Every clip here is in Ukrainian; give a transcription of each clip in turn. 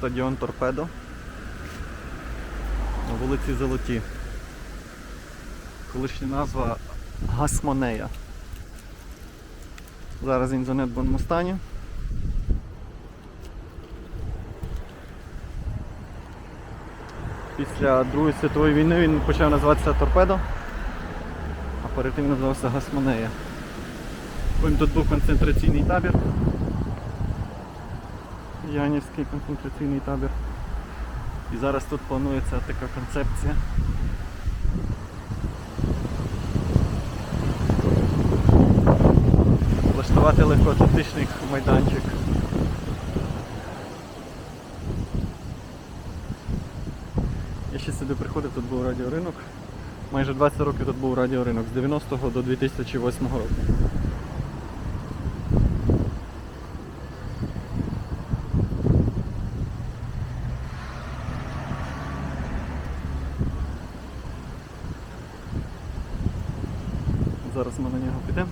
стадіон Торпедо на вулиці Золоті. Колишня назва Гасмонея. Зараз він в занедбаному. Після Другої світової війни він почав називатися Торпедо, а перед тим називався Гасмонея. Потім тут був концентраційний табір. Янівський концентраційний табір. І зараз тут планується така концепція. Влаштувати легкоатлетичний майданчик. Я ще сюди приходив, тут був радіоринок. Майже 20 років тут був радіоринок з 90-го до 2008 року. Зараз ми на нього підемо.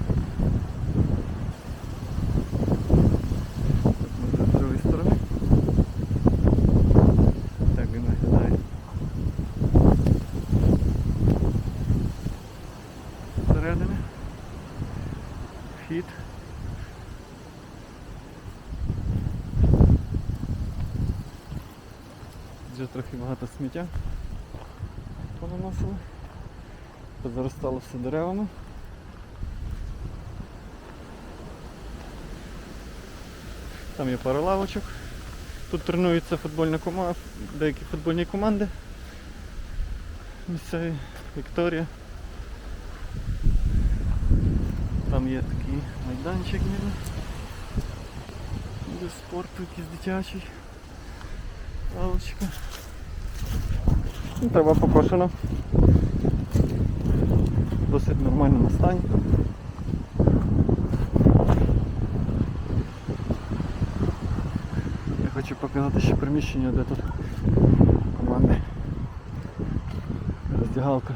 Вхід. Вже трохи багато сміття понаносили. Позаростало все деревами. Там є пара лавочок. Тут тренуються футбольна кома... деякі футбольні команди. Місцеві Вікторія. Там є такий майданчик ніби. Для спорту якийсь дитячий. Лавочка. Ну, Трава покошена. Досить нормальному стані. Я хочу показати ще приміщення, де тут команди. Роздягалка.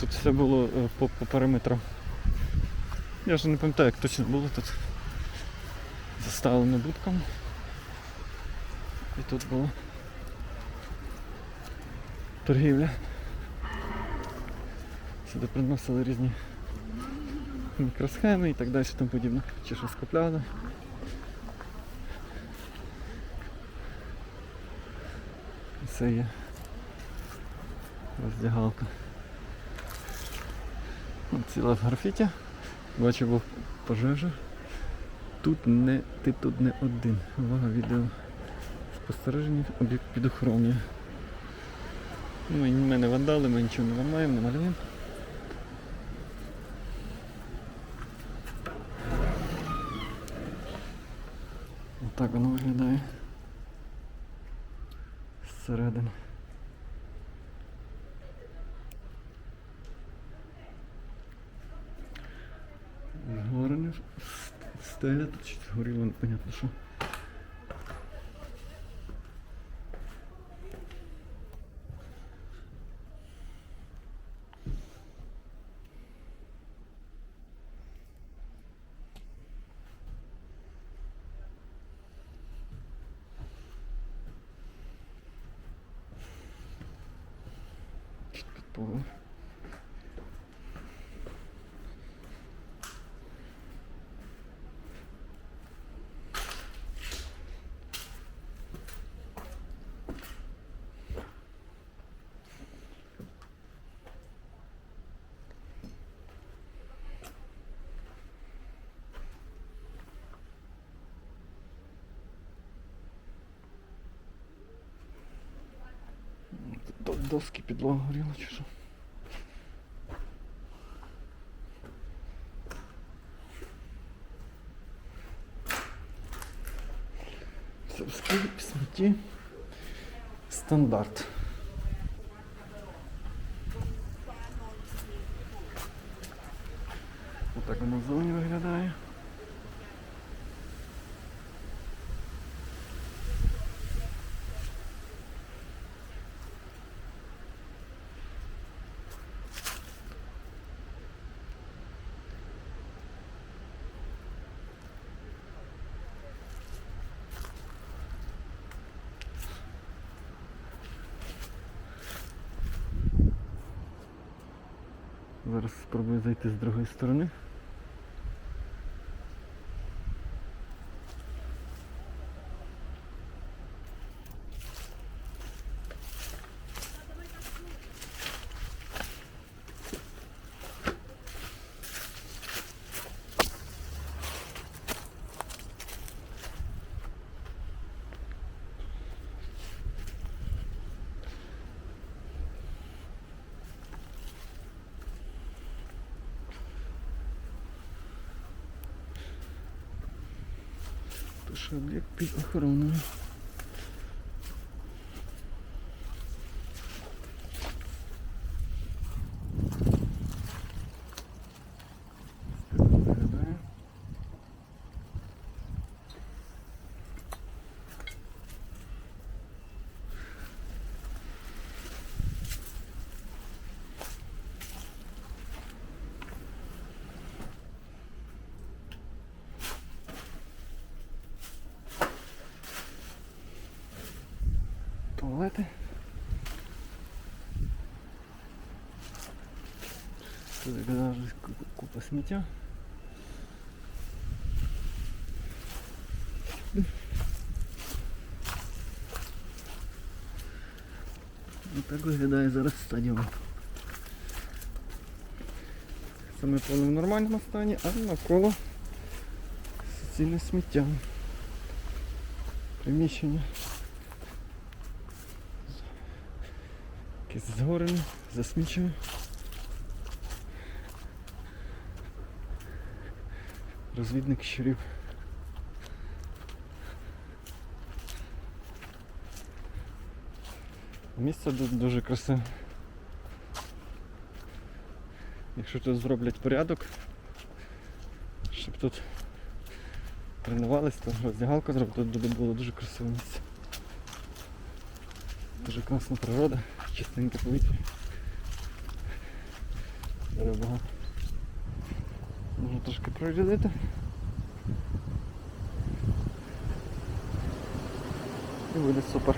Тут все було е, по, по периметру. Я вже не пам'ятаю, як точно було тут. Заставлено будками. І тут було торгівля. Сюди приносили різні мікросхеми і так далі тому подібне. Чи щось купляли. Це є роздягалка. Ціла графіті. Бачу, був пожежа. Тут не, ти тут не один. Увага, відео спостереження, об'єкт під охороною. Ми, ми не вандали, ми нічого не ламаємо, не малюємо. Отак воно виглядає. Зсередини. Згорене стеля, тут чи горіло, непонятно що. Під підполом. Тут доски підлога горіла чи що? Все в в смітті. Стандарт. Отак воно ззовні виглядає. Зараз спробую зайти з другої сторони. Тож об'єкт під охороною. Туалети. Тут виглядає вже ку- купа сміття. Ось так виглядає зараз стадіон. Саме поле в нормальному стані, а навколо суцільне сміття. Приміщення. Якесь згорене, засмічене. Розвідник щурів. Місце тут дуже красиве. Якщо тут зроблять порядок, щоб тут тренувались, то роздягалку зробити, тут було дуже красиве місце. Дуже класна природа, чистеньке повітря. Дерева. Можна трошки прорядити. І буде супер.